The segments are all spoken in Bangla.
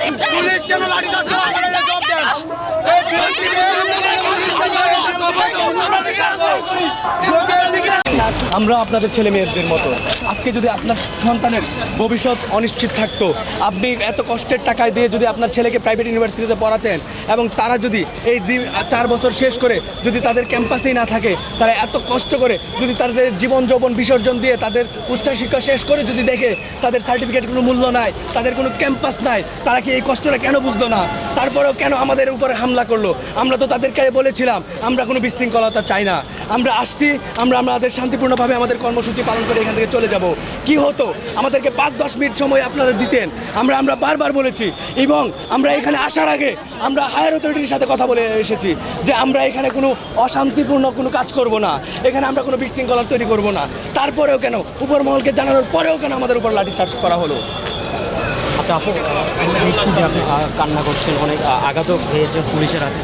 পুলিশ কেন লাঠি চার্জ করে আমাদের জব দেন আমরা আপনাদের ছেলে মেয়েদের মতো। আজকে যদি আপনার সন্তানের ভবিষ্যৎ অনিশ্চিত থাকতো, আপনি এত কষ্টের টাকায় দিয়ে যদি আপনার ছেলেকে প্রাইভেট ইউনিভার্সিটিতে পড়াতেন এবং তারা যদি এই দি- চার বছর শেষ করে যদি তাদের ক্যাম্পাসেই না থাকে, তারা এত কষ্ট করে যদি তাদের জীবন যৌবন বিসর্জন দিয়ে তাদের উচ্চশিক্ষা শেষ করে যদি দেখে তাদের সার্টিফিকেট কোনো মূল্য নাই, তাদের কোনো ক্যাম্পাস নাই, তারা কি এই কষ্টটা কেন বুঝলো না? তারপরেও কেন আমাদের উপরে হামলা করল? আমরা তো তাদেরকে বলেছিলাম, আমরা কোনো বিশৃঙ্খলতা চাই না। আমরা আসছি, আমরা আমাদের শান্তিপূর্ণভাবে আমাদের কর্মসূচি পালন করে এখান থেকে চলে যাব। কি হতো? আমাদেরকে পাঁচ দশ মিনিট সময় আপনারা দিতেন। আমরা আমরা বারবার বলেছি, এবং আমরা এখানে আসার আগে আমরা হায়ার অথরিটির সাথে কথা বলে এসেছি যে আমরা এখানে কোনো অশান্তিপূর্ণ কোনো কাজ করব না। এখানে আমরা কোনো বিশৃঙ্খলা তৈরি করব না। তারপরেও কেন? উপর মহলকে জানানোর পরেও কেন আমাদের উপর লাঠিচার্জ করা হলো? আচ্ছা আপু আমরা দেখছি যে আপনি কান্না করছেন অনেক আহ, আঘাতও পুলিশের হাতে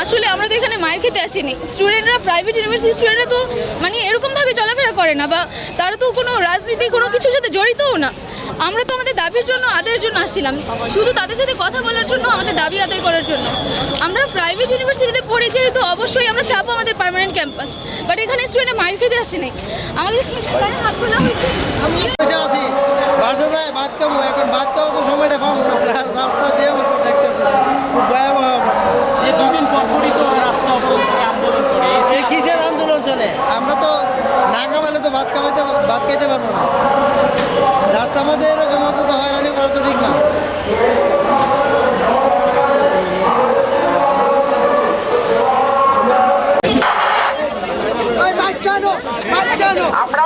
আসলে আমরা তো এখানে মায়ের খেতে আসিনি স্টুডেন্টরা প্রাইভেট ইউনিভার্সিটি স্টুডেন্টরা তো মানে এরকমভাবে চলাফেরা করে না বা তারা তো কোনো রাজনীতি কোনো কিছুর সাথে জড়িতও না আমরা তো আমাদের দাবির জন্য আদায়ের জন্য আসছিলাম শুধু তাদের সাথে কথা বলার জন্য আমাদের দাবি আদায় করার জন্য আমরা প্রাইভেট ইউনিভার্সিটিতে পড়ি যেহেতু অবশ্যই আমরা চাপো আমাদের পার্মানেন্ট ক্যাম্পাস বাট এখানে স্টুডেন্ট মায়ের খেতে আসেনি আমাদের হাত তোলা হয়েছে যায় ভাত খাব। এখন ভাত খাওয়া তো সময়টা পাবো না। রাস্তা যে অবস্থা দেখতেছে খুব ভয়াবহ অবস্থা। এই তো রাস্তা কিসের আন্দোলন চলে? আমরা তো না খাওয়ালে তো ভাত খাওয়াইতে ভাত খাইতে পারব না। রাস্তার মধ্যে এরকম অত হয়রানি করা তো ঠিক না। আমরা